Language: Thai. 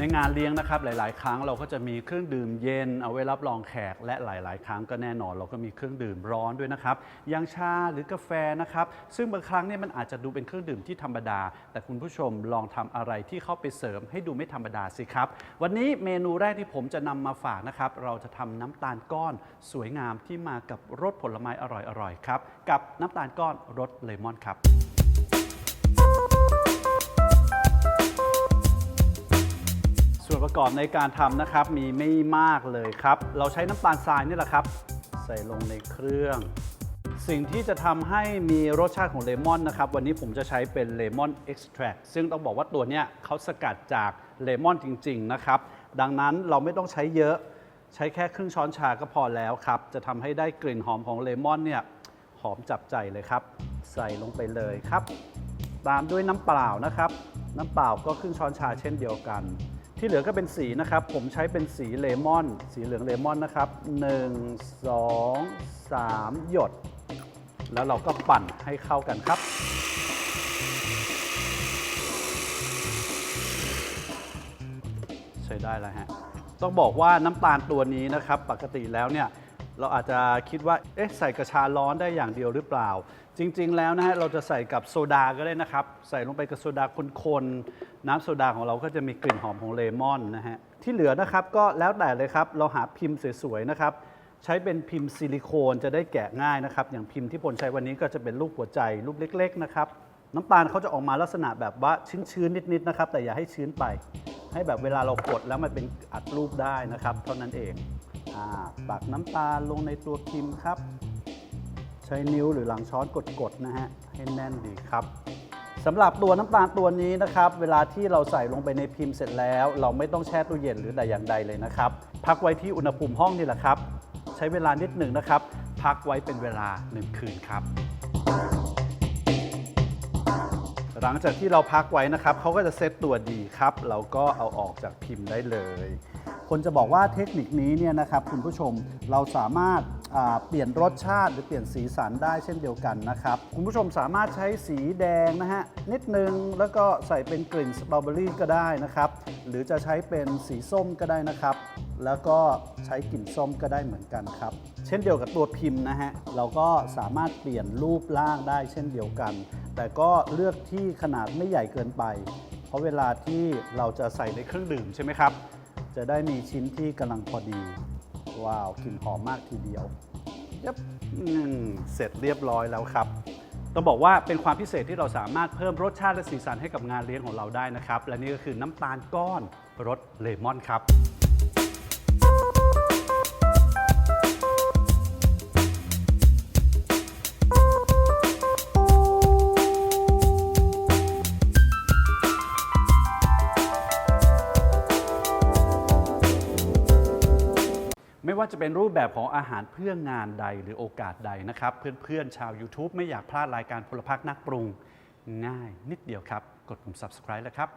ในงานเลี้ยงนะครับหลาย ๆ ครั้งเราก็จะมีเครื่องดื่มเย็นเอาไว้รับรองแขกและหลาย ๆ ครั้งก็แน่นอน เราก็มีเครื่องดื่มร้อนด้วยนะครับอย่างชาหรือกาแฟนะครับซึ่งบางครั้งเนี่ยมันอาจจะดูเป็นเครื่องดื่มที่ธรรมดา แต่คุณผู้ชมลองทำอะไรที่เข้าไปเสริมให้ดูไม่ธรรมดาสิครับ วันนี้เมนูแรกที่ผมจะนำมาฝากนะครับเราจะทำน้ำตาลก้อนสวยงามที่มากับรสผลไม้อร่อย ๆ ครับกับน้ำตาลก้อนรสเลมอนครับ กอบในการทำนะครับ มีไม่มากเลยครับ เราใช้น้ำตาลทรายนี่แหละครับ ใส่ลงในเครื่อง สิ่งที่จะทำให้มีรสชาติของเลมอนนะครับ วันนี้ผมจะใช้เป็นเลมอนเอ็กซ์แทรซึ่งต้องบอกว่าตัวเนี้ยเขาสกัดจากเลมอนจริง ๆ นะครับ ดังนั้นเราไม่ต้องใช้เยอะ ใช้แค่ครึ่งช้อนชาก็พอแล้วครับ จะทำให้ได้กลิ่นหอมของเลมอนเนี่ยหอมจับใจเลยครับ ใส่ลงไปเลยครับ ตามด้วยน้ำเปล่านะครับ น้ำเปล่าก็ครึ่งช้อนชาเช่นเดียวกัน ที่เหลือก็เป็นสีนะครับ ผมใช้เป็นสีเลมอน สีเหลืองเลมอนนะครับ1 2 3 หยด แล้วเราก็ปั่นให้เข้ากันครับ ใช้ได้แล้วฮะ ต้องบอกว่าน้ำตาลตัวนี้นะครับ ปกติแล้วเนี่ย เราอาจจะคิดว่าเอ๊ะใส่กระชาร้อนได้อย่างเดียวหรือเปล่า จริง ๆ แล้วนะฮะเราจะใส่กับโซดาก็ได้นะครับ ใส่ลงไปกับโซดาคนๆน้ำโซดาของเราก็จะมีกลิ่นหอมของเลมอนนะฮะที่เหลือนะครับก็แล้วแต่เลยครับเราหาพิมพ์สวยๆนะครับใช้เป็นพิมพ์ซิลิโคนจะได้แกะง่ายนะครับ อย่างพิมพ์ที่พลใช้วันนี้ก็จะเป็นรูปหัวใจรูปเล็ก ๆ นะครับน้ำตาลเขาจะออกมาลักษณะแบบว่าชื้นๆนิดๆนะครับ แต่อย่าให้ชื้นไป ให้แบบเวลาเรากดแล้วมันเป็นอัดรูปได้นะครับ เท่านั้นเอง อ่าตักน้ำตาลลงในตัวพิมพ์ครับ ใช้นิ้วหรือหลังช้อนกดๆนะฮะให้แน่นดีครับสำหรับตัวน้ำตาลตัวนี้นะครับ เวลาที่เราใส่ลงไปในพิมพ์เสร็จแล้ว เราไม่ต้องแช่ตู้เย็นหรือใดอย่างใดเลยนะครับ พักไว้ที่อุณหภูมิห้องนี่แหละครับ ใช้เวลานิดหนึ่งนะครับ พักไว้เป็นเวลา 1 คืนครับ หลังจากที่เราพักไว้นะครับเขาก็จะเซตตัวดีครับ เราก็เอาออกจากพิมพ์ได้เลย คนจะบอกว่าเทคนิคนี้เนี่ยนะครับคุณผู้ชมเราสามารถเปลี่ยนรสชาติหรือเปลี่ยนสีสันได้เช่นเดียวกันนะครับ คุณผู้ชมสามารถใช้สีแดงนะฮะนิดนึงแล้วก็ใส่เป็นกลิ่นสตรอเบอรี่ก็ได้นะครับ หรือจะใช้เป็นสีส้มก็ได้นะครับ แล้วก็ใช้กลิ่นส้มก็ได้เหมือนกันครับ เช่นเดียวกับตัวพิมพ์นะฮะเราก็สามารถเปลี่ยนรูปร่างได้เช่นเดียวกัน แต่ก็เลือกที่ขนาดไม่ใหญ่เกินไป เพราะเวลาที่เราจะใส่ในเครื่องดื่มใช่ไหมครับ จะได้มีชิ้นที่กำลังพอดี ว้าวกลิ่นหอมมากทีเดียวยับเสร็จเรียบร้อยแล้วครับ ต้องบอกว่าเป็นความพิเศษที่เราสามารถเพิ่มรสชาติและสีสันให้กับงานเลี้ยงของเราได้นะครับ และนี่ก็คือน้ำตาลก้อนรสเลมอนครับ ว่าจะเป็นรูปแบบของอาหารเพื่องานใดหรือโอกาสใดนะครับ เพื่อนๆ ชาว YouTube ไม่อยากพลาดรายการพลพักนักปรุง ง่ายนิดเดียวครับ กดปุ่ม subscribe แล้วครับ